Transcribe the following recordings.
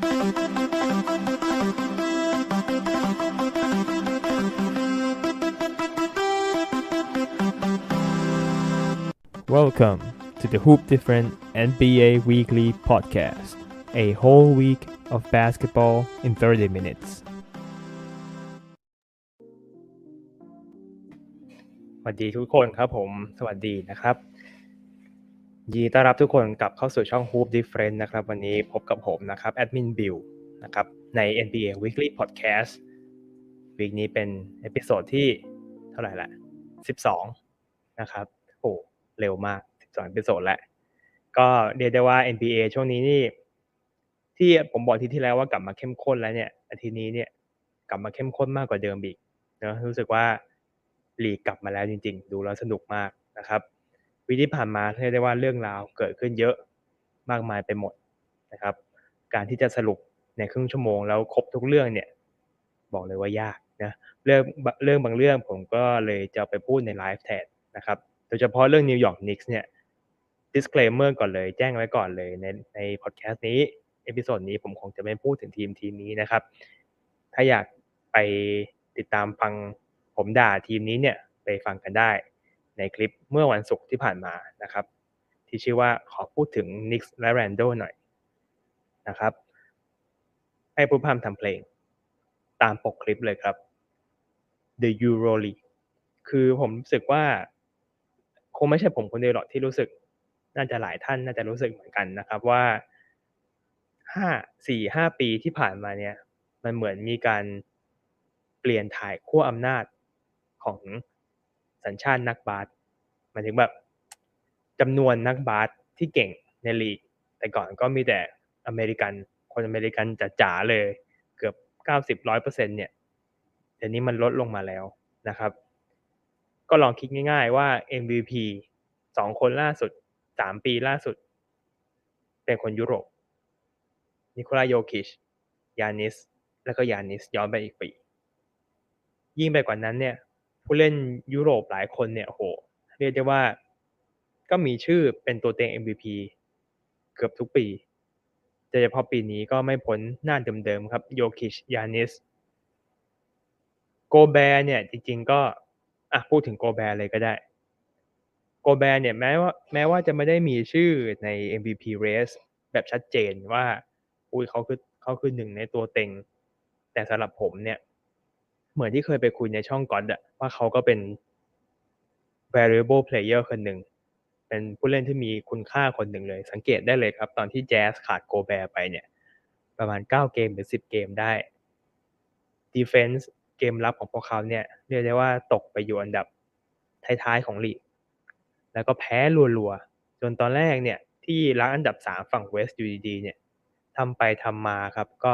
Welcome to the Hoop Different NBA Weekly Podcast, a whole week of basketball in 30 minutes. สวัสดีทุกคนครับผม สวัสดีนะครับ ยินดีต้อนรับทุกคนกลับเข้าสู่ช่อง Hoop Different นะครับ วันนี้พบกับผมนะครับแอดมินบิลนะครับใน NBA Weekly Podcast วีคนี้เป็นเอพิโซดที่เท่าไหร่ละ12 นะครับโอ้เร็วมาก 12เอพิโซดแหล้วก็เรียกได้ว่า NBA ช่วงนี้นี่ ที่ผมบอกที่ที่แล้วว่ากลับมาเข้มข้นแล้วเนี่ยอาทิตย์นี้เนี่ยกลับมาเข้มข้นมากกว่าเดิมอีกเนะรู้สึกว่าลีกกลับมาแล้วจริง ๆ ดูแล้วสนุกมากนะครับ วีที่ผ่านมาเรียกได้ว่าเรื่องราวเกิดขึ้นเยอะมากมายไปหมดนะครับ การที่จะสรุปในครึ่งชั่วโมงแล้วครบทุกเรื่องเนี่ยบอกเลยว่ายากนะเรื่องเรื่องบางเรื่องผมก็เลยจะไปพูดในไลฟ์แทนนะครับโดยเฉพาะเรื่องนิวยอร์กนิกส์เนี่ย disclaimer ก่อนเลยแจ้งไว้ก่อนเลยในในพอดแคสต์นี้เอพิโซดนี้ผมคงจะไม่พูดถึงทีมทีมนี้นะครับ ถ้าอยากไปติดตามฟังผมด่าทีมนี้เนี่ยไปฟังกันได้ ในคลิปเมื่อวันศุกร์ที่ผ่านมานะครับ ที่ชื่อว่าขอพูดถึงนิกส์และแรนโดหน่อยนะครับให้ผู้พามทำเพลง ตามปกคลิปเลยครับ The Euro League คือผมรู้สึกว่า คงไม่ใช่ผมคนเดียวหรอกที่รู้สึก น่าจะหลายท่านน่าจะรู้สึกเหมือนกันนะครับว่าห้าสี่ห้าปีที่ผ่านมาเนี่ย มันเหมือนมีการเปลี่ยนถ่ายขั้วอำนาจของ สัญชาตินักบาสหมายถึงแบบจำนวนนักบาสที่เก่งในลีก แต่ก่อนก็มีแต่อเมริกัน คนอเมริกันจ๋าๆเลย เกือบเก้าสิบร้อยเปอร์เซ็นเนี่ยเดี๋ยวนี้มันลดลงมาแล้วนะครับ ก็ลองคิดง่าย ๆ ว่า MVP สองคนล่าสุดสามปีล่าสุด เป็นคนยุโรป นิโคลาโยคิช ยานิส แล้วก็ยานิสย้อนไปอีกปี ยิ่งไปกว่านั้นเนี่ย ผู้เล่นยุโรปหลายคนเนี่ยโห เรียกได้ว่า ก็มีชื่อเป็นตัวเต็ง MVP เกือบทุกปีโดยเฉพาะปีนี้ก็ไม่พ้นหน้าเดิมๆครับโยคิชยานิสโกแบร์เนี่ยจริงๆก็อะพูดถึงโกแบร์เลยก็ได้โกแบร์เนี่ยแม้ว่าแม้ว่าจะไม่ได้มีชื่อใน MVP race แบบชัดเจนว่าอุ้ยเขาคือเขาคือหนึ่งในตัวเต็ง แต่สำหรับผมเนี่ย เหมือนที่เคยไปคุยในช่องก่อนอะว่าเขาก็เป็น variable player คนหนึ่ง เป็นผู้เล่นที่มีคุณค่าคนหนึ่งเลย สังเกตได้เลยครับ ตอนที่แจ๊สขาดโกแบร์ไปเนี่ย ประมาณ 9 เกมหรือ 10 เกมได้ defense เกมรับของพวกเขาเนี่ย เรียกได้ว่าตกไปอยู่อันดับท้ายๆของลีก แล้วก็แพ้รัวๆ จนตอนแรกเนี่ย ที่รักอันดับ 3 ฝั่งเวสต์อยู่ดีๆเนี่ยทำไปทำมาครับ ก็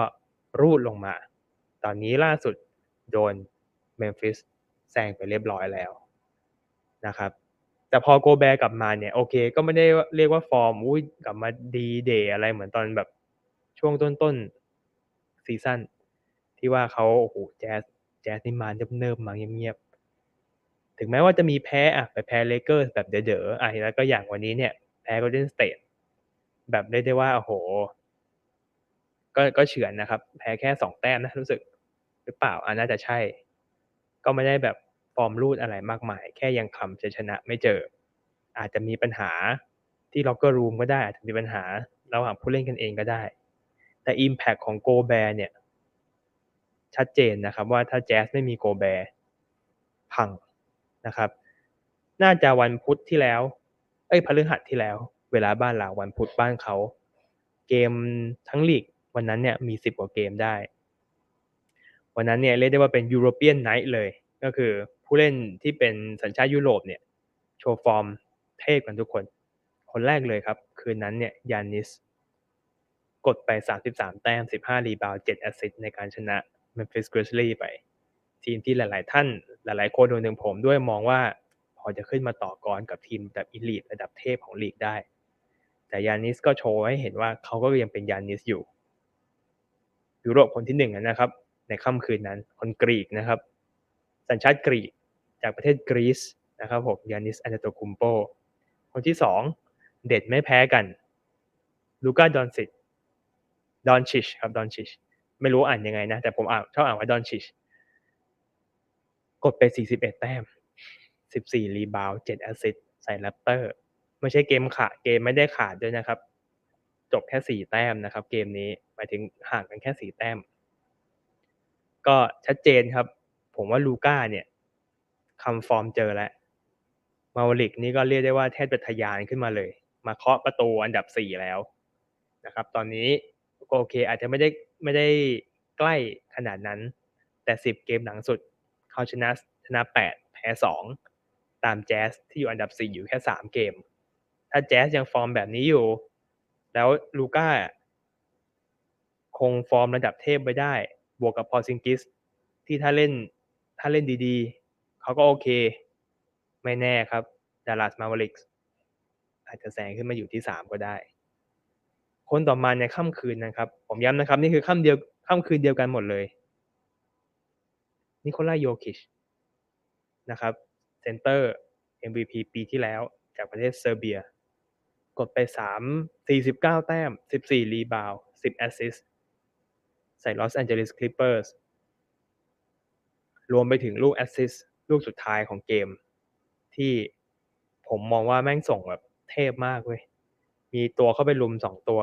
รูดลงมา ตอนนี้ล่าสุด โดนเมมฟิสแซงไปเรียบร้อยแล้วนะครับ แต่พอโกแบร์กลับมาเนี่ยโอเค ก็ไม่ได้เรียกว่าฟอร์มอุ้ยกลับมาดีเดย์อะไรเหมือนตอนแบบช่วงต้นๆซีซั่นที่ว่าเขาโอ้โหแจ๊สแจ๊สนี่มาเนิบๆมาเงียบๆถึงแม้ว่าจะมีแพ้อะไปแพ้เลเกอร์แบบเด๋อๆอะแล้วก็อย่างวันนี้เนี่ย แพ้โกลเด้นสเตทแบบได้ได้ว่าโอ้โห ก็ก็เฉือนนะครับ แพ้แค่สองแต้มนะรู้สึก หรือเปล่าอ่าน่าจะใช่ ก็ไม่ได้แบบฟอร์มรูดอะไรมากมาย แค่ยังคำจะชนะไม่เจอ อาจจะมีปัญหาที่ล็อกเกอร์รูมก็ได้ อาจจะมีปัญหาระหว่างผู้เล่นกันเองก็ได้ แต่ Impact ของโกแบร์เนี่ย ชัดเจนนะครับว่าถ้าแจ๊สไม่มีโกแบร์พังนะครับ น่าจะวันพุธที่แล้ว เอ้ยพฤหัสที่แล้ว เวลาบ้านเราวันพุธบ้านเขา เกมทั้งลีกวันนั้นเนี่ยมีสิบกว่าเกมได้ วันนั้นเนี่ยเรียกได้ว่าเป็นยูโรเปียนไนท์เลย ก็คือผู้เล่นที่เป็นสัญชาติยุโรปเนี่ยโชว์ฟอร์มเท่กันทุกคน คนแรกเลยครับ คืนนั้นเนี่ยยานิส กดไป 33 แต้ม 15 รีบาว7แอสซิสต์ในการชนะ Memphis Grizzlies ไป ทีมที่หลาย ๆ ท่านหลาย ๆ คนรวมถึงผมด้วยมองว่าพอจะขึ้นมาต่อกรกับทีมแบบอีลีทระดับเทพของลีกได้ แต่ยานิสก็โชว์ให้เห็นว่าเขาก็ยังเป็นยานิสอยู่ยุโรปคนที่หนึ่งนะครับ ในค่ำคืนนั้น คนกรีกนะครับ สัญชาติกรีกจากประเทศกรีซนะครับผมยานิสอันเตโตคุมโป คนที่สองเด็ดไม่แพ้กัน ลูก้าดอนซิตดอนชิชครับดอนชิชไม่รู้อ่านยังไงนะ แต่ผมอ่านชอบอ่านว่าดอนชิชกดไป 41 แต้ม 14 รีบาว7แอสซิสใส่แรปเตอร์ ไม่ใช่เกมขาดเกมไม่ได้ขาดด้วยนะครับ จบแค่ 4 แต้มนะครับ เกมนี้หมายถึงห่างกันแค่ 4 แต้ม ก็ชัดเจนครับ ผมว่าลูก้าเนี่ยคำฟอร์มเจอแล้วมาวลิกนี่ก็เรียกได้ว่าแทบจะทะยานขึ้นมาเลย มาเคาะประตูอันดับ4แล้วนะครับ ตอนนี้ก็โอเค อาจจะไม่ได้ไม่ได้ใกล้ขนาดนั้น แต่10เกมหลังสุด เขาชนะชนะ8แพ้2ตามแจ๊สที่อยู่อันดับ4อยู่แค่3เกม ถ้าแจ๊สยังฟอร์มแบบนี้อยู่ แล้วลูก้าคงฟอร์มระดับเทพไว้ได้ บวกกับพอซิงกิสที่ถ้าเล่นถ้าเล่นดีๆ เขาก็โอเค ไม่แน่ครับดัลลัสมาว r ริกส์อาจจะแซงขึ้นมาอยู่ที่ 3 ก็ได้ คนต่อมาในค่ำคืนนะครับ ผมย้ำนะครับ นี่คือค่ำเดียวค่ำคืนเดียวกันหมดเลยนิโคลาโยคิชนะครับเซนเตอร์ MVP ปีที่แล้วจากประเทศเซอร์เบีย กดไป 3 49 แต้ม 14 รีบาว 10 แอสซิส ใส่ลอสแอนเจลิสคลิปเปอร์สรวมไปถึงลูกแอสซิสลูกสุดท้ายของเกม ที่ผมมองว่าแม่งส่งแบบเทพมากเว้ย มีตัวเข้าไปลุมสองตัว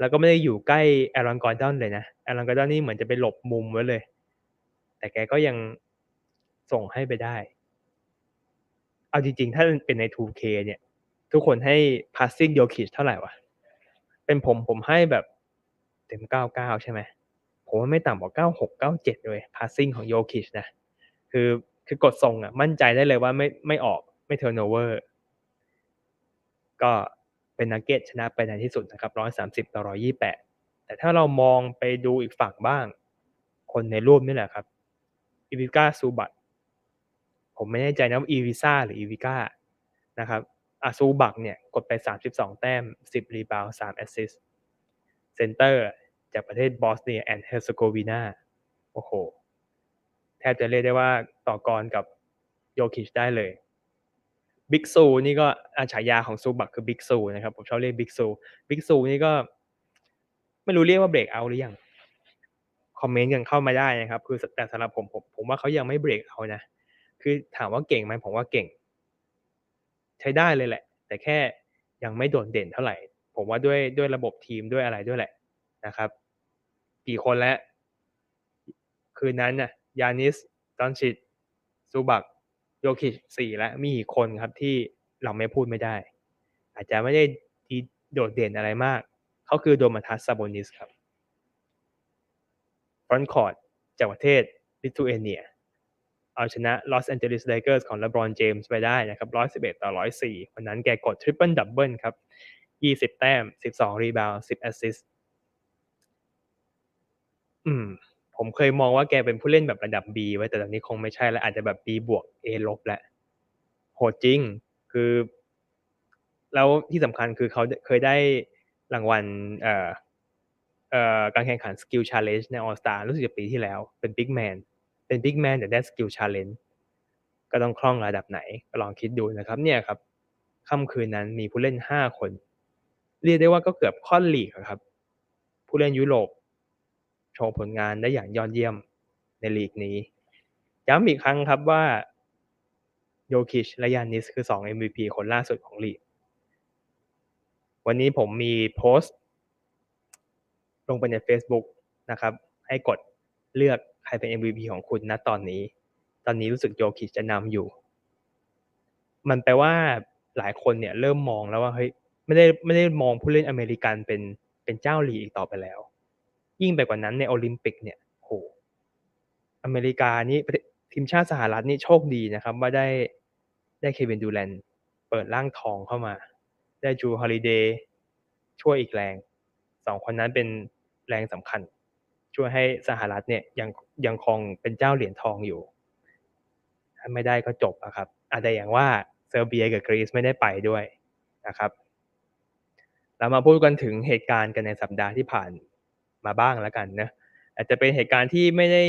แล้วก็ไม่ได้อยู่ใกล้แอรอนกอร์ดอนเลยนะ แอรอนกอร์ดอนนี่เหมือนจะไปหลบมุมไว้เลย แต่แกก็ยังส่งให้ไปได้ เอาจริงๆ ถ้าเป็นใน 2K เนี่ย ทุกคนให้ passing โยคิชเท่าไหร่วะ เป็นผมผมให้แบบเต็ม 99 ใช่ไหม ผมว่าไม่ต่ำกว่า96 97เลย passing ของโยคิชนะ คือคือกดส่งอะ มั่นใจได้เลยว่าไม่ไม่ออกไม่ turnover ก็เป็นนักเก็ตชนะไปในที่สุดนะครับ130ต่อ128แต่ถ้าเรามองไปดูอีกฝั่งบ้าง คนในรูปนี่แหละครับอีวิก้าซูบัตผมไม่แน่ใจนะว่าอีวิซ่าหรืออีวิก้านะครับอาซูบักเนี่ยกดไป 32 แต้ม 10 รีบาว3แอสซิสเซนเตอร์ จากประเทศบอสเนียแอนด์เฮอร์ซโกวีนาโอ้โห แทบจะเรียกได้ว่าต่อกรกับโยคิชได้เลยบิ๊กซูนี่ก็อาฉายาของซูบักคือบิ๊กซูนะครับ ผมชอบเรียกบิ๊กซูบิ๊กซูนี่ก็ไม่รู้เรียกว่าเบรกเอาหรือยังคอมเมนต์กันเข้ามาได้นะครับ คือแต่สำหรับผมผม ผมว่าเขายังไม่เบรกเอานะ คือถามว่าเก่งไหมผมว่าเก่ง ใช้ได้เลยแหละ แต่แค่ยังไม่โดดเด่นเท่าไหร่ ผมว่าด้วยด้วยระบบทีมด้วยอะไรด้วยแหละนะครับ กี่คนแล้ว คืนนั้นน่ะยานิสตอนชิดซูบักโยคิชสี่แล้วมีอีกคนครับที่เราไม่พูดไม่ได้ อาจจะไม่ได้ดีโดดเด่นอะไรมาก เขาคือโดมาทัสซาโบนิสครับฟรอนคอร์ดจากประเทศลิทัวเนีย เอาชนะลอสแอนเจลิสไดเกอร์สของเลบรอนเจมส์ไปได้นะครับ111 ต่อ 104วันนั้นแกกดทริปเปิลดับเบิลครับ 20 แต้ม 12 รีบาวด์10 แอสซิสต์ อืม ผมเคยมองว่าแกเป็นผู้เล่นแบบระดับ B ไว้แต่ตอนนี้คงไม่ใช่แล้ว อาจจะแบบ B บวก A ลบแล้วโหดจริง คือ แล้วที่สำคัญคือเขาเคยได้รางวัล เอ่อ เอ่อ การแข่งขันสกิลชาเลนจ์ในออสตารู้สึกจะปีที่แล้ว เป็นบิ๊กแมน เป็นบิ๊กแมนแต่ได้สกิลชาเลนจ์ก็ต้องคล่องระดับไหน ก็ลองคิดดูนะครับ เนี่ยครับค่ำคืนนั้นมีผู้เล่นห้าคน เรียกได้ว่าก็เกือบค่อนลีกครับ ผู้เล่นยุโรป โชว์ผลงานได้อย่างยอดเยี่ยมในลีกนี้ ย้ำอีกครั้งครับว่าโยคิชและยานิสคือ 2 MVP คนล่าสุดของลีก วันนี้ผมมีโพสต์ ลงไปใน Facebook นะครับ ให้กดเลือกใครเป็น MVP ของคุณณตอนนี้ ตอนนี้รู้สึกโยคิชจะนำอยู่ มันแปลว่าหลายคนเนี่ยเริ่มมองแล้วว่าเฮ้ยไม่ได้ไม่ได้มองผู้เล่นอเมริกันเป็นเป็นเจ้าลีกอีกต่อไปแล้ว ยิ่งไปกว่านั้นในโอลิมปิกเนี่ยโหอเมริกานี่ทีมชาติสหรัฐนี่โชคดีนะครับ ว่าได้ได้เควินดูแลนเปิดร่างทองเข้ามา ได้จูฮอลิเดย์ช่วยอีกแรงสองคนนั้นเป็นแรงสำคัญ ช่วยให้สหรัฐเนี่ยยังยังคงเป็นเจ้าเหรียญทองอยู่ถ้าไม่ได้ก็จบอะครับ อาจจะอย่างว่าเซอร์เบียกับกรีซไม่ได้ไปด้วยนะครับ เรามาพูดกันถึงเหตุการณ์กันในสัปดาห์ที่ผ่าน มาบ้างแล้วกันนะอาจจะเป็นเหตุการณ์ที่ไม่ได้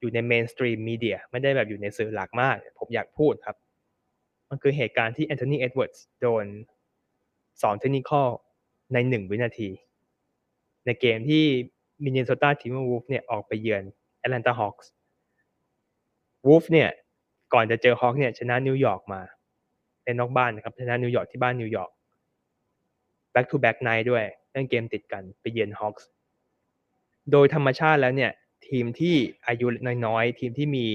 อยู่ในเมนสตรีมมีเดียไม่ได้แบบอยู่ในสื่อหลักมาก ผมอยากพูดครับ มันคือเหตุการณ์ที่แอนโทนีเอ็ดเวิร์ดโดนสอนเทคนิคอในหนึ่งวินาที ในเกมที่มินนิโซตาทิมเบอร์วูฟเนี่ยออกไปเยือนแอตแลนตาฮอคส์วูฟเนี่ยก่อนจะเจอฮอคเนี่ยชนะนิวยอร์กมาในนอกบ้านนะครับชนะนิวยอร์กที่บ้านนิวยอร์ก back to back night ด้วย ล่นเกมติดกันไปเยือนฮอคส์โดยธรรมชาติแล้วเนี่ย ทีมที่อายุน้อยๆ ทีมที่มี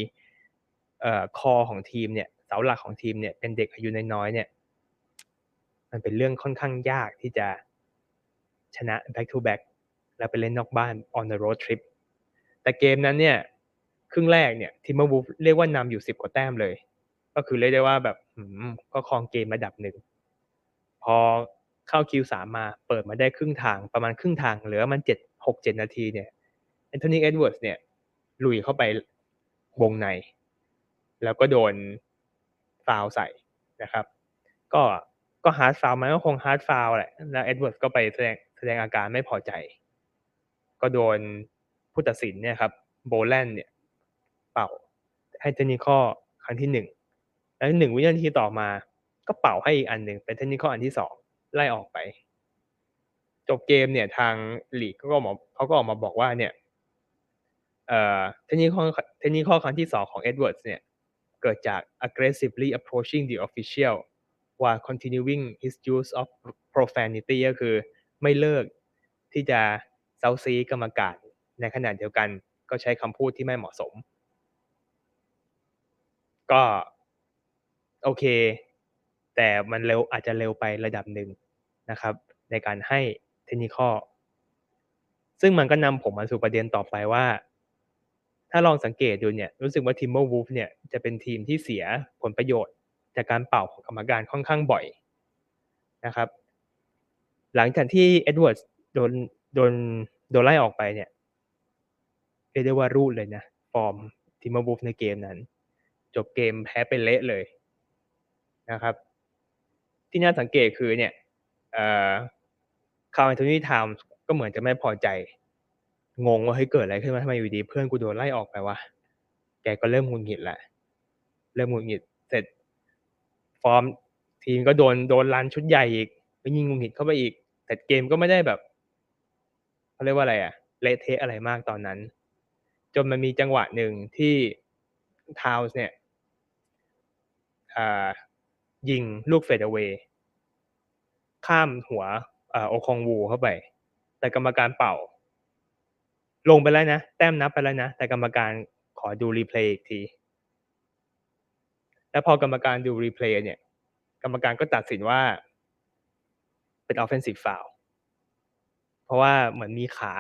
เอ่อคอของทีมเนี่ยเสาหลักของทีมเนี่ยเป็นเด็กอายุน้อยๆเนี่ย มันเป็นเรื่องค่อนข้างยากที่จะชนะ back to back แล้วไปเล่นนอกบ้าน on the road trip แต่เกมนั้นเนี่ย ครึ่งแรกเนี่ยทีมเบอร์วูฟเรียกว่านำอยู่สิบกว่าแต้มเลย ก็คือเรียกได้ว่าแบบก็ครองเกมระดับหนึ่ง พอ เข้าคิวสามมาเปิดมาได้ครึ่งทางประมาณครึ่งทางเหลือมันเจ็ดหกเจ็ดนาทีเนี่ยแอนโทนีเอ็ดเวิร์ดเนี่ยลุยเข้าไปวงใน แล้วก็โดนฟาวใส่นะครับ ก็ก็ฮาร์ดฟาวมันก็คงฮาร์ดฟาวแหละ แล้วเอ็ดเวิร์ดก็ไปแสดงแสดงอาการไม่พอใจ ก็โดนผู้ตัดสินเนี่ยครับโบแลนเนี่ย เป่าให้เทคนิคอครั้งที่หนึ่งแล้วหนึ่งวินาทีต่อมา ก็เป่าให้อีกอันหนึ่งเป็นเทคนิคออันที่สอง ไล่ออกไป จบเกมเนี่ย ทางลีกก็ออกมาเขาก็ออกมาบอกว่าเนี่ยเอ่อเทคนิคอเทคนิคอครั้งที่สองของเอ็ดเวิร์ดเนี่ย เกิดจาก aggressively approaching the official while continuing his use of profanity ก็คือไม่เลิกที่จะเซาซีกรรมการในขณะเดียวกันก็ใช้คำพูดที่ไม่เหมาะสม ก็ โอเค แต่มันเร็วอาจจะเร็วไประดับหนึ่งนะครับ ในการให้เทคนิคอซึ่งมันก็นำผมมาสู่ประเด็นต่อไปว่า ถ้าลองสังเกตดูเนี่ยรู้สึกว่าทีมเมอร์วูฟเนี่ยจะเป็นทีมที่เสียผลประโยชน์ จากการเป่าของกรรมการค่อนข้างบ่อยนะครับ หลังจากที่เอ็ดเวิร์ดโดนโดนโดนไล่ออกไปเนี่ยเรียกได้ว่ารูดเลยนะฟอร์มทีมเมอร์วูฟในเกมนั้น จบเกมแพ้ไปเละเลยนะครับ ที่น่าสังเกตคือเนี่ยคาร์ลแอนโทนีไทม์ก็เหมือนจะไม่พอใจ งงว่าเฮ้ยเกิดอะไรขึ้นมาทำไมอยู่ดีเพื่อนกูโดนไล่ออกไปวะแกก็เริ่มหงุดหงิดแหละเริ่มหงุดหงิดเสร็จ ฟอร์มทีมก็โดนโดนลันชุดใหญ่อีกก็ยิงงุดหงิดเข้าไปอีก แต่เกมก็ไม่ได้แบบเขาเรียกว่าอะไรอะเละเทะอะไรมากตอนนั้น จนมันมีจังหวะหนึ่งที่ทาวส์เนี่ย ยิงลูกเฟดเวย์ข้ามหัวโอคองวูเข้าไป แต่กรรมการเป่า ลงไปแล้วนะ แต้มนับไปแล้วนะ แต่กรรมการขอดูรีเพลย์อีกที แล้วพอกรรมการดูรีเพลย์เนี่ย กรรมการก็ตัดสินว่า เป็น offensive foul เพราะว่าเหมือนมีขา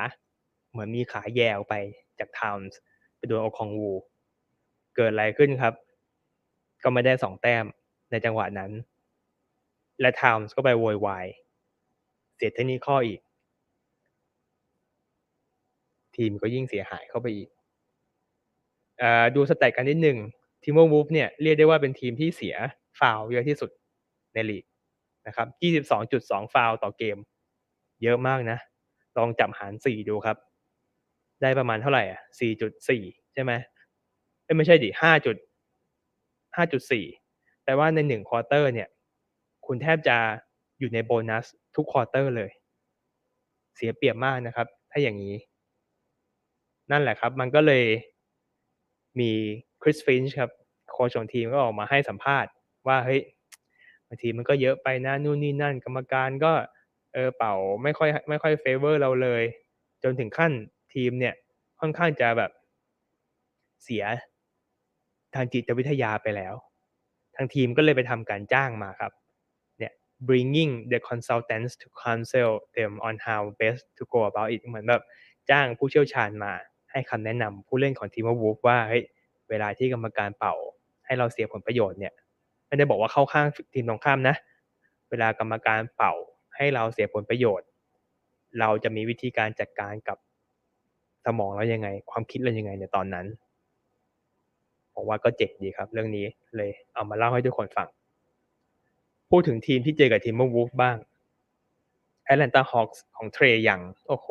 เหมือนมีขาแยวไปจากทาวน์ไปโดนโอคองวู เกิดอะไรขึ้นครับ ก็ไม่ได้สองแต้ม ในจังหวะนั้น และทาวน์ก็ไปโวยวายเสียเทคนิคข้ออีก ทีมก็ยิ่งเสียหายเข้าไปอีกอดูสแตทกันนิดหนึ่งทีมวูฟเนี่ยเรียกได้ว่าเป็นทีมที่เสียฟาวเยอะที่สุดในลีกนะครับ22.2 ฟาวต่อเกม เยอะมากนะ ลองจับหาร 4 ดูครับ ได้ประมาณเท่าไหร่อะ4.4 ใช่ไหมไม่ใช่ดิ5.5.4 แต่ว่าในหนึ่งควอเตอร์เนี่ย คุณแทบจะอยู่ในโบนัสทุกควอเตอร์เลย เสียเปรียบมากนะครับ ถ้าอย่างนี้ นั่นแหละครับ มันก็เลยมีคริสฟินช์ครับโค้ชของทีมก็ออกมาให้สัมภาษณ์ว่าเฮ้ยบางทีมันก็เยอะไปนะนู่นนี่นั่น กรรมการก็เออเป่าไม่ค่อยไม่ค่อยเฟเวอร์เราเลย จนถึงขั้นทีมเนี่ยค่อนข้างจะแบบเสียทางจิตวิทยาไปแล้ว ทางทีมก็เลยไปทำการจ้างมาครับเนี่ย bringing the consultants to counsel them on how best to go about it เหมือนแบบจ้างผู้เชี่ยวชาญมาให้คำแนะนำผู้เล่นของทีมวูฟว่าเฮ้ยเวลาที่กรรมการเป่า ให้เราเสียผลประโยชน์เนี่ยไม่ได้บอกว่าเข้าข้างทีมตรงข้ามนะ เวลากรรมการเป่าให้เราเสียผลประโยชน์ เราจะมีวิธีการจัดการกับสมองเรายังไง ความคิดเรายังไงในตอนนั้น ผมว่าก็เจ๋งดีครับ เรื่องนี้เลยเอามาเล่าให้ทุกคนฟัง พูดถึงทีมที่เจอกับทีมเมอร์วูฟบ้างแอตแลนตาฮอคส์ของเทรยัง โอ้โห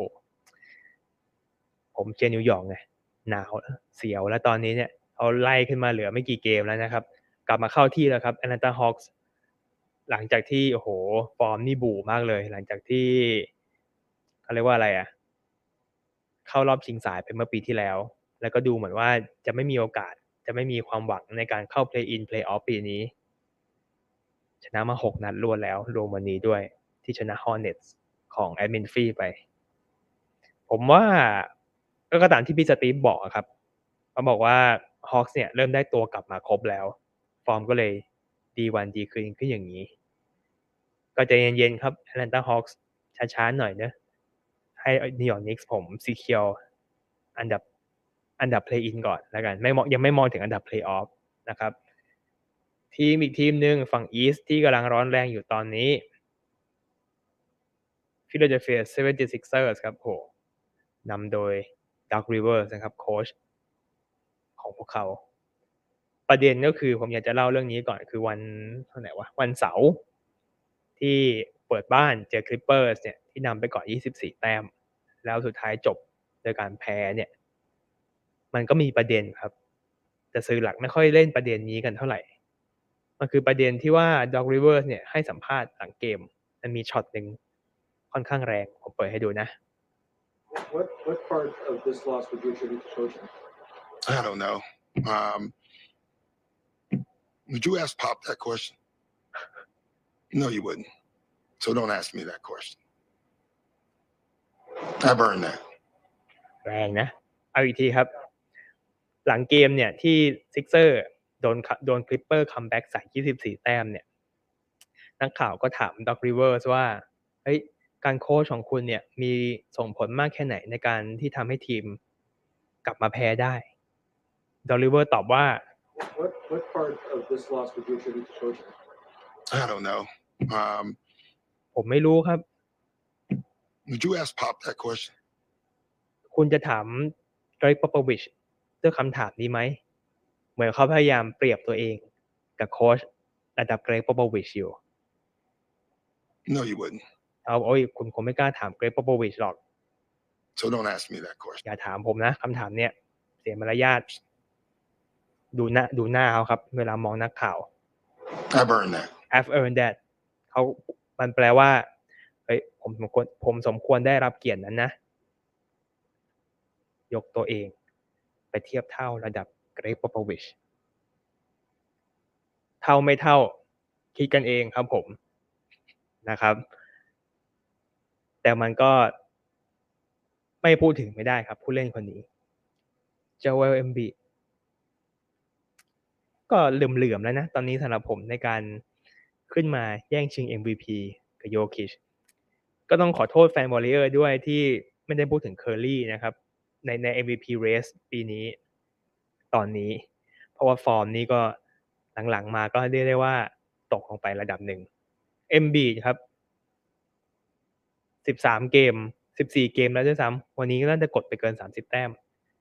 ผมเจนิวยอร์กไงหนาวเสียวแล้วตอนนี้เนี่ยเขาไล่ขึ้นมาเหลือไม่กี่เกมแล้วนะครับ กลับมาเข้าที่แล้วครับแอตแลนตาฮอคส์หลังจากที่ โอ้โห ฟอร์มนี่บูมากเลย หลังจากที่เขาเรียกว่าอะไรอะ เข้ารอบชิงสายไปเมื่อปีที่แล้ว แล้วก็ดูเหมือนว่าจะไม่มีโอกาส จะไม่มีความหวังในการเข้า play in play off ปีนี้ ชนะมา 6 นัดรวดแล้วรวมวันนี้ด้วยที่ชนะ Hornets ของแอดมินฟรีไป ผมว่าก็ตามที่พี่สตีฟบอกครับเขาบอกว่า Hawks เนี่ยเริ่มได้ตัวกลับมาครบแล้ว ฟอร์มก็เลยดีวันดีคืนขึ้นอย่างนี้ ก็ใจเย็นๆครับ Atlanta Hawks ช้าๆหน่อยเนะให้นิวยอร์กนิกส์ผมซีเคียวอันดับ อันดับ play in ก่อนแล้วกันไม่มองยังไม่มองถึงอันดับ play off นะครับทีมอีกทีมหนึ่งฝั่งอีสที่กำลังร้อนแรงอยู่ตอนนี้ Philadelphia 76ers ครับโหนำโดย Doug Rivers นะครับโค้ชของพวกเขา ประเด็นก็คือผมอยากจะเล่าเรื่องนี้ก่อนคือวันเท่าไหร่วะวันเสาร์ที่เปิดบ้านเจอคลิปเปอร์สเนี่ยที่นำไปก่อน 24 แต้ม แล้วสุดท้ายจบโดยการแพ้เนี่ย มันก็มีประเด็นครับ แต่สื่อหลักไม่ค่อยเล่นประเด็นนี้กันเท่าไหร่ มันคือประเด็นที่ว่าด็อกริเวอร์เนี่ยให้สัมภาษณ์หลังเกม มันมีช็อตหนึ่งค่อนข้างแรง ผมเปิดให้ดูนะ What what part of this loss would you attribute to coaching? I don't know. Um, would you ask Pop that question? No, you wouldn't. So don't ask me that question. I burned that. แรงนะ เอาอีกทีครับ หลังเกมเนี่ยที่ซิกเซอร์โดนโดนคลิปเปอร์คัมแบ็กใส่ 24 แต้มเนี่ยนักข่าวก็ถามด็อกริเวอร์สว่าเฮ้ยการโค้ชของคุณเนี่ยมีส่งผลมากแค่ไหนในการที่ทำให้ทีมกลับมาแพ้ได้ด็อกริเวอร์ตอบว่า What what part of this loss would you attribute to coaching? I don't know. Um, ผมไม่รู้ครับ would you ask Pop that question? คุณจะถามเกรกปปวิช ด้วยคำถามนี้ไหม เหมือนเขาพยายามเปรียบตัวเองกับโค้ชระดับเกรกปปวิชอยู่ No, you wouldn't. เอาโอ้ยคุณคงไม่กล้าถามเกรกปปวิชหรอก So don't ask me that question. อย่าถามผมนะคำถามเนี้ยเสียมารยาทดูหน้าดูหน้าเขาครับ เวลามองนักข่าว I burned that. I've earned that เขามันแปลว่าเฮ้ยผมสมควรผมสมควรได้รับเกียรตินั้นนะ ยกตัวเอง ไปเทียบเท่าระดับเกรกปอปวิชเท่าไม่เท่าคิดกันเองครับผมนะครับ แต่มันก็ไม่พูดถึงไม่ได้ครับ ผู้เล่นคนนี้เจเวลเอมบีก็เหลื่อมๆแล้วนะ ตอนนี้สำหรับผมในการขึ้นมาแย่งชิง MVP กับโยคิชก็ต้องขอโทษแฟนวอลเลอร์ด้วยที่ไม่ได้พูดถึงเคอร์รี่นะครับ ในใน MVP race ปีนี้ ตอนนี้ เพราะว่าฟอร์มนี้ก็หลังๆมาก็เรียกได้ว่าตกลงไประดับหนึ่ง MB ครับ13เกม14เกมแล้วด้วยซ้ำวันนี้ก็น่าจะกดไปเกิน30แต้ม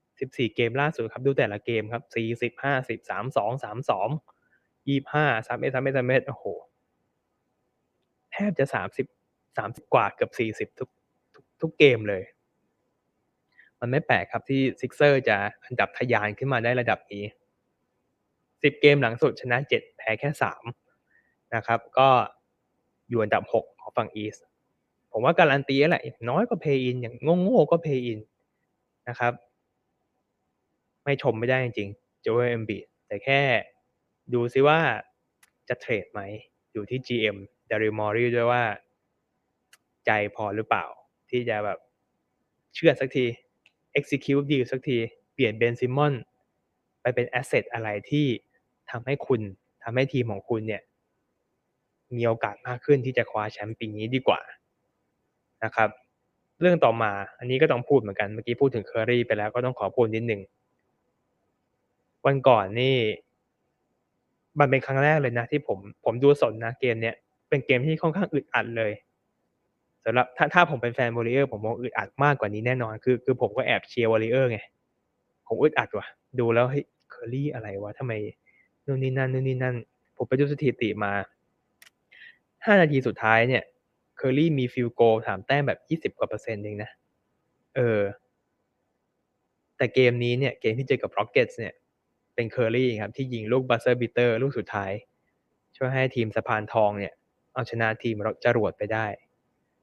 14เกมล่าสุดครับดูแต่ละเกมครับ40 50 32 32 25 31 31 31โอ้โห แทบจะ30 30กว่าเกือบ40ทุกทุก ทุกเกมเลย มันไม่แปลกครับที่ซิกเซอร์จะอันดับทะยานขึ้นมาได้ระดับนี้ 10 เกมหลังสุดชนะ 7 แพ้แค่ 3 นะครับ ก็อยู่อันดับ 6 ของฝั่งอีสผมว่าการันตีแหละน้อยก็เพย์อินอย่างโง่ๆก็เพย์อินนะครับ ไม่ชมไม่ได้จริงๆโจเอเอ็มบีแต่แค่ดูซิว่าจะเทรดไหม อยู่ที่ GM ดาริมอรีด้วยว่า ใจพอหรือเปล่า ที่จะแบบเชื่อสักที execute ดีสักที เปลี่ยนเบนซิมอนไปเป็นแอสเซทอะไรที่ทำให้คุณทำให้ทีมของคุณเนี่ย มีโอกาสมากขึ้นที่จะคว้าแชมป์ปีนี้ดีกว่านะครับ เรื่องต่อมาอันนี้ก็ต้องพูดเหมือนกัน เมื่อกี้พูดถึงเคอรี่ไปแล้วก็ต้องขอพูดนิดหนึ่งวันก่อนนี่ มันเป็นครั้งแรกเลยนะที่ผมผมดูสดนะเกมเนี้ยเป็นเกมที่ค่อนข้างอึดอัดเลยำหรับถ้าถ้าผมเป็นแฟนวอริเออร์ผมมองอึดอัดมากกว่านี้แน่นอน คือคือผมก็แอบเชียร์วอริเออร์ไง ผมอึดอัดว่ะ ดูแล้วเฮ้ยเคอรี่อะไรวะทำไมนู่นนี่นั่นนู่นนี่นั่น ผมไปดูสถิติมาห้านาทีสุดท้ายเนี่ยเคอรี่มีฟิลโกถามแต้มแบบยี่สิบกว่าเปอร์เซ็นต์เองนะ เออ แต่เกมนี้เนี่ย เกมที่เจอกับร็อกเก็ตส์เนี่ย เป็นเคอรี่ครับ ที่ยิงลูกบัสเซอร์บิเตอร์ลูกสุดท้าย ช่วยให้ทีมสะพานทองเนี่ย เอาชนะทีมจรวดไปได้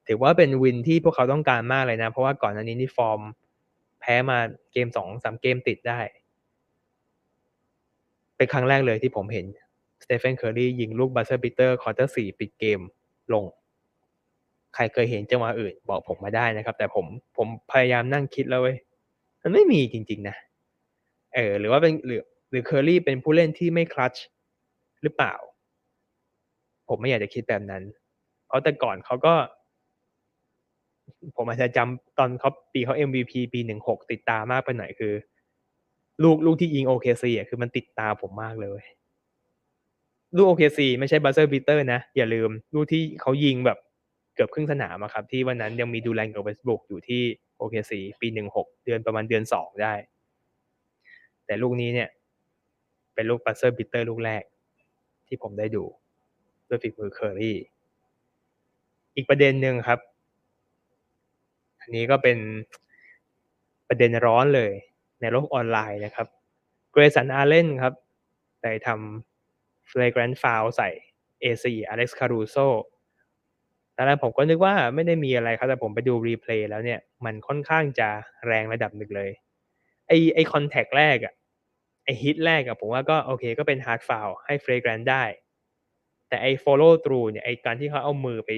ถือว่าเป็นวินที่พวกเขาต้องการมากเลยนะ เพราะว่าก่อนหน้านี้นี่ฟอร์มแพ้มาเกมสองสามเกมติดได้ เป็นครั้งแรกเลยที่ผมเห็นสเตเฟนเคอร์รียิงลูกบัสเซอร์บิเตอร์ควอเตอร์สี่ปิดเกมลง ใครเคยเห็นจังหวะอื่น บอกผมมาได้นะครับ แต่ผมผมพยายามนั่งคิดแล้วเว้ยมันไม่มีจริง ๆ นะ เออ หรือว่าเป็นหรือหรือเคอร์รี่เป็นผู้เล่นที่ไม่คลัตชหรือเปล่า ผมไม่อยากจะคิดแบบนั้น เพราะแต่ก่อนเขาก็ ผมอาจจะจำตอนเขาปีเขา MVP ปีหนึ่งหกติดตามากไปหน่อยคือ ลูกลูกที่ยิง OKC อะคือมันติดตาผมมากเลย ลูก OKC ไม่ใช่บัซเซอร์บีเตอร์นะอย่าลืม ลูกที่เขายิงแบบเกือบครึ่งสนามอะครับ ที่วันนั้นยังมีดูแลนกับเวสบุกอยู่ที่ OKC ปีหนึ่งหกเดือนประมาณเดือนสองได้ แต่ลูกนี้เนี่ย เป็นลูกบัซเซอร์บีเตอร์ลูกแรก ที่ผมได้ดูด้วยฝีมือเคอรี่อีกประเด็นหนึ่งครับ อันนี้ก็เป็นประเด็นร้อนเลยในโลกออนไลน์นะครับเกรซันอาร์เลนครับได้ทำ flagrant foul ใส่ AC Alex Caruso ตอนแรกผมก็นึกว่าไม่ได้มีอะไรครับแต่ผมไปดูรีเพลย์แล้วเนี่ย มันค่อนข้างจะแรงระดับหนึ่งเลย ไอไอคอนแทคแรกอะไอฮิตแรกอะผมว่าก็โอเคก็เป็น hard foul ให้ flagrant ได้ แต่ไอ follow t h r เนี่ยไอการที่เขาเอามือไป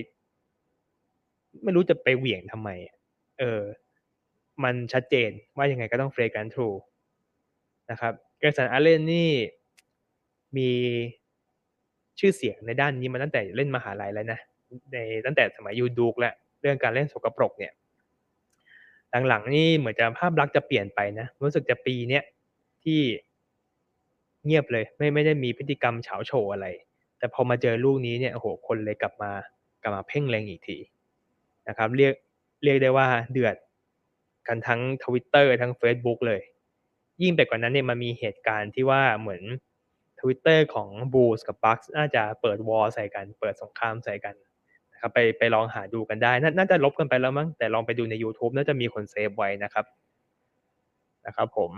ไม่รู้จะไปเหวี่ยงทำไมอะ เออมันชัดเจนว่ายังไงก็ต้อง flagrant true นะครับเกรสันอาร์เลนนี่มีชื่อเสียงในด้านนี้มาตั้งแต่เล่นมหาลัยแล้วนะในตั้งแต่สมัยยูดูกแล้วเรื่องการเล่นสกปรกเนี่ย หลังๆนี่เหมือนจะภาพลักษณ์จะเปลี่ยนไปนะ รู้สึกจะปีเนี้ยที่เงียบเลย ไม่ไม่ได้มีพฤติกรรมเฉาโชว์อะไร แต่พอมาเจอลูกนี้เนี่ยโอ้โหคนเลยกลับมากลับมาเพ่งเล็งอีกทีนะครับ เรียก เรียกได้ว่าเดือดกันทั้งทวิตเตอร์ทั้ง Facebook เลย ยิ่งไปกว่านั้นเนี่ยมันมีเหตุการณ์ที่ว่าเหมือนทวิตเตอร์ของบูสกับบัคน่าจะเปิดวอลใส่กัน เปิดสงครามใส่กันนะครับไปไปลองหาดูกันได้นน่าจะลบกันไปแล้วมั้งแต่ลองไปดูใน YouTube น่าจะมีคนเซฟไว้นะครับนะครับผม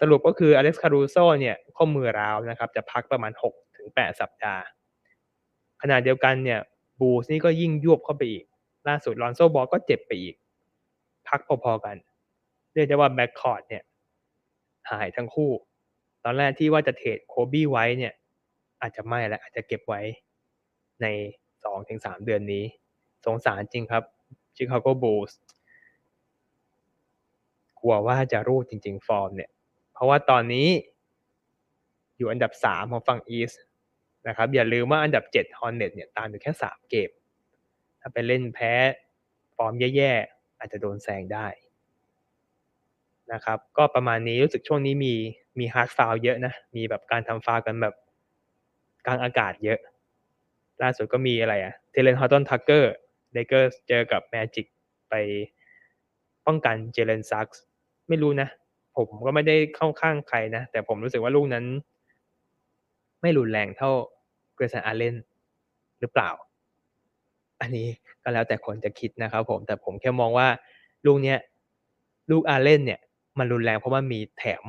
สรุปก็คืออเล็กซ์คารูโซเนี่ยข้อมือร้าวนะครับ จะพักประมาณ6ถึง8สัปดาห์ ขณะเดียวกันเนี่ยบูสนี่ก็ยิ่งยวบเข้าไปอีก ล่าสุดลอนโซบอลก็เจ็บไปอีก พักพอๆกัน เรียกได้ว่าแบ็คคอร์ดเนี่ย หายทั้งคู่ ตอนแรกที่ว่าจะเทรดโคบี้ไว้เนี่ย อาจจะไม่แล้วอาจจะเก็บไว้ในสองถึงสามเดือนนี้ สงสารจริงครับชิคาโกบูลส์กลัวว่าจะรูดจริง ๆ ฟอร์มเนี่ย เพราะว่าตอนนี้อยู่อันดับสามของฝั่งอีสนะครับ อย่าลืมว่าอันดับเจ็ดฮอนเน็ตเนี่ยตามอยู่แค่สามเกม ถ้าไปเล่นแพ้ฟอร์มแย่ๆอาจจะโดนแซงได้นะครับ ก็ประมาณนี้รู้สึกช่วงนี้มีมีฮาร์ดฟาวเยอะนะ มีแบบการทำฟาวกันแบบกลางอากาศเยอะ ล่าสุดก็มีอะไรอะเทเลนฮอตตันทักเกอร์เลเกอร์เจอกับแมจิกไปป้องกันเจเลนซักส์ไม่รู้นะ ผมก็ไม่ได้เข้าข้างใครนะ แต่ผมรู้สึกว่าลูกนั้น ไม่รุนแรงเท่าเกรซันอาร์เลนหรือเปล่า อันนี้ก็แล้วแต่คนจะคิดนะครับผมแต่ผมแค่มองว่าลูกเนี้ยลูกอาเลนเนี่ย มันรุนแรงเพราะว่ามีแถม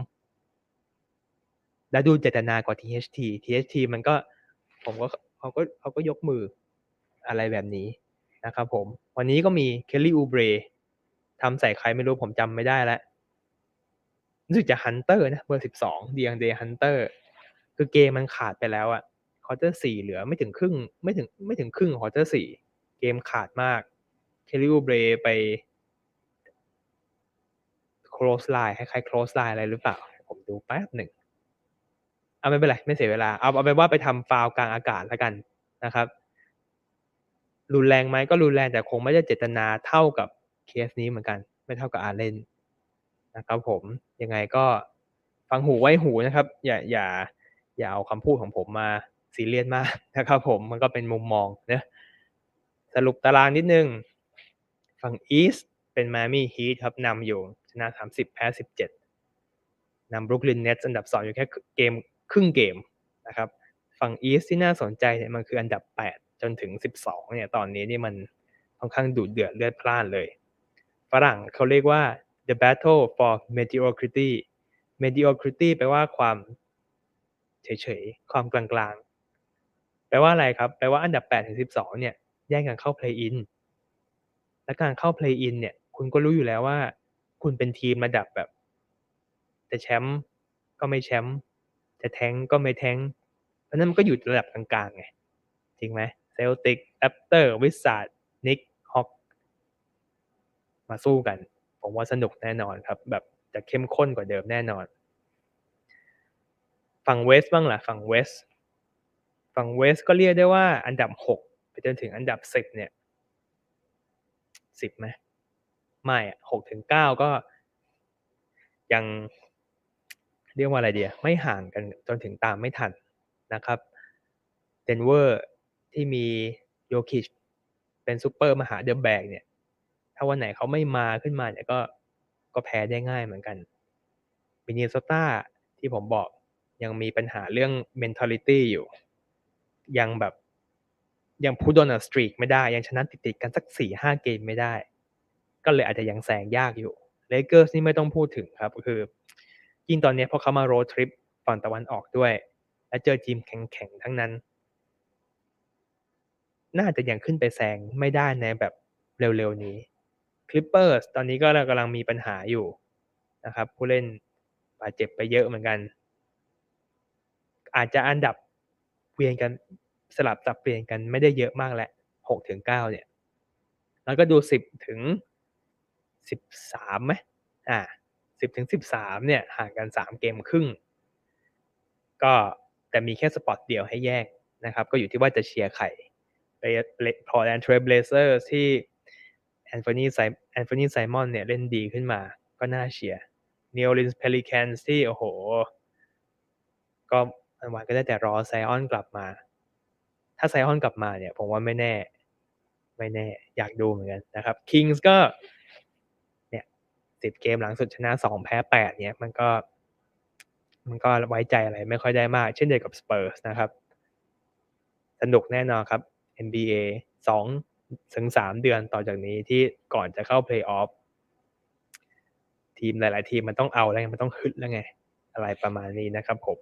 และดูเจตนากว่า THT THT มันก็ผมก็เขาก็เขาก็ยกมืออะไรแบบนี้นะครับผม วันนี้ก็มีเคลลี่อูเบรทำใส่ใครไม่รู้ผมจำไม่ได้แล้วรู้สึกจะฮันเตอร์นะเบอร์สิบสองเดียงเดย์ฮันเตอร์คือเกมมันขาดไปแล้วอะคอร์เตอร์สี่เหลือไม่ถึงครึ่ง ไม่ถึงไม่ถึงครึ่งคอร์เตอร์สี่ เกมขาดมาก เคลลี่อูเบรไป close line คล้ายๆ close line อะไรหรือเปล่า ผมดูแป๊บหนึ่ง เอาไม่เป็นไร ไม่เสียเวลา เอาเอาไปว่าไปทำฟาวกลางอากาศแล้วกันนะครับ รุนแรงไหมก็รุนแรงแต่คงไม่ได้เจตนาเท่ากับเคสนี้เหมือนกัน ไม่เท่ากับอาร์เลนนะครับผมยังไงก็ฟังหูไว้หูนะครับ อย่าอย่าอย่าเอาคำพูดของผมมาซีเรียสมากนะครับผมมันก็เป็นมุมมองนะ สรุปตารางนิดนึง ฝั่งอีสเป็นมามี่ฮีทครับนำอยู่ชนะ 30 แพ้ 17นำบรุกลินเน t อันดับ 2 อยู่แค่เกมครึ่งเกมนะครับ ฝั่งอีสที่น่าสนใจเนี่ยมันคืออันดับ 8 จนถึง 12เนี่ยตอนนี้นี่มันค่อนข้างดุเดือดเลือดพล่านเลย ฝรั่งเขาเรียกว่า the battle for mediocrity mediocrity แปลว่าความเฉยๆ ความกลางๆ แปลว่าอะไรครับ แปลว่าอันดับ8ถึง12เนี่ย แย่งกันเข้า play in และการเข้า play in เนี่ย คุณก็รู้อยู่แล้วว่า คุณเป็นทีมระดับแบบจะแชมป์ก็ไม่แชมป์จะแทงก็ไม่แทงเพราะฉะนั้นมันก็อยู่ระดับกลางๆไงจริงไหมเซลติกแอปเตอร์วิสซาร์ดนิกฮอกมาสู้กัน ผมว่าสนุกแน่นอนครับ แบบจะเข้มข้นกว่าเดิมแน่นอน ฝั่งเวสบ้างล่ะ ฝั่งเวส ฝั่งเวสก็เรียกได้ว่าอันดับหก ไปจนถึงอันดับสิบเนี่ยสิบไหมไม่หกถึงเก้าก็ยังเรียกว่าอะไรเดียไม่ห่างกันจนถึงตามไม่ทันนะครับเดนเวอร์ที่มีโยคิชเป็นซูเปอร์มหาเดอะแบกเนี่ย ถ้าวันไหนเขาไม่มาขึ้นมาเนี่ยก็ก็แพ้ได้ง่ายเหมือนกันมินนิโซตาที่ผมบอกยังมีปัญหาเรื่อง mentality อยู่ ยังแบบ ยังพูดโดนสตรีกไม่ได้ยังชนะติดๆกันสักสี่ห้าเกมไม่ได้ ก็เลยอาจจะยังแซงยากอยู่เลเกอร์สนี่ไม่ต้องพูดถึงครับคือยิ่งตอนนี้พอเขามาโรดทริปฝั่งตะวันออกด้วย และเจอทีมแข็งๆทั้งนั้น น่าจะยังขึ้นไปแซงไม่ได้ในแบบเร็วๆนี้คลิปเปอร์สตอนนี้ก็กำลังมีปัญหาอยู่นะครับ ผู้เล่นบาดเจ็บไปเยอะเหมือนกัน อาจจะอันดับเปลี่ยนกัน สลับสับเปลี่ยนกันไม่ได้เยอะมากแหละหกถึงเก้าเนี่ย แล้วก็ดูสิบถึงสิบสามไหมอ่าสิบถึงสิบสามเนี่ยห่างกันสามเกมครึ่ง ก็แต่มีแค่สปอตเดียวให้แยกนะครับ ก็อยู่ที่ว่าจะเชียร์ใครพอแอนเทรเบลเซอร์ที่แอนโทนีไซแอนโทนีไซมอนเนี่ยเล่นดีขึ้นมา ก็น่าเชียร์เนโอลินส์เพลิแคนที่โอ้โห ก็อันวันก็ได้แต่รอไซออนกลับมา ถ้าไซออนกลับมาเนี่ยผมว่าไม่แน่ ไม่แน่ อยากดูเหมือนกันนะครับคิงส์ก็เนี่ยสิบเกมหลังสุดชนะสองแพ้แปดเนี่ย มันก็ มันก็ไว้ใจอะไรไม่ค่อยได้มาก เช่นเดียวกับสเปอร์สนะครับ สนุกแน่นอนครับ NBA สองถึงสามเดือนต่อจากนี้ที่ก่อนจะเข้าเพลย์ออฟทีมหลาย ๆ ทีมมันต้องเอาแล้วไงมันต้องฮึดแล้วไง อะไรประมาณนี้นะครับผม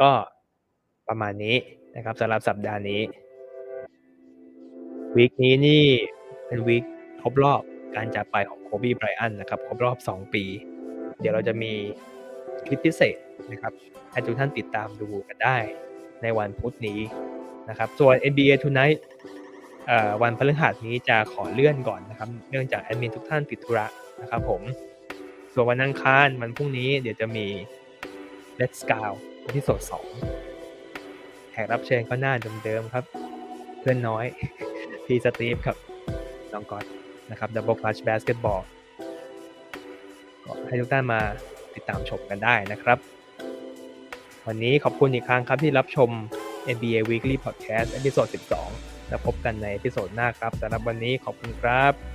ก็ ประมาณนี้นะครับสำหรับสัปดาห์นี้วีคนี้นี่เป็นวีคครบรอบการจากไปของโคบีไบรอันนะครับครบรอบ 2 ปี เดี๋ยวเราจะมีคลิปพิเศษนะครับให้ทุกท่านติดตามดูกันได้ในวันพุธนี้นะครับส่วน NBA Tonight วันพฤหัสนี้จะขอเลื่อนก่อนนะครับ เนื่องจากแอดมินทุกท่านติดธุระนะครับผม ส่วนวันอังคารวันพรุ่งนี้เดี๋ยวจะมี Let's g o ที่สดสอง แขกรับเชิญก็หน้าเดิมๆครับ เพื่อนน้อย พี่สตีฟครับ น้องก๊อตนะครับ Double Clutch Basketball ก็ให้ทุกท่านมาติดตามชมกันได้นะครับ วันนี้ขอบคุณอีกครั้งครับที่รับชม NBA Weekly Podcast ตอนที่12 แล้วพบกันในตอนหน้าครับสำหรับวันนี้ขอบคุณครับ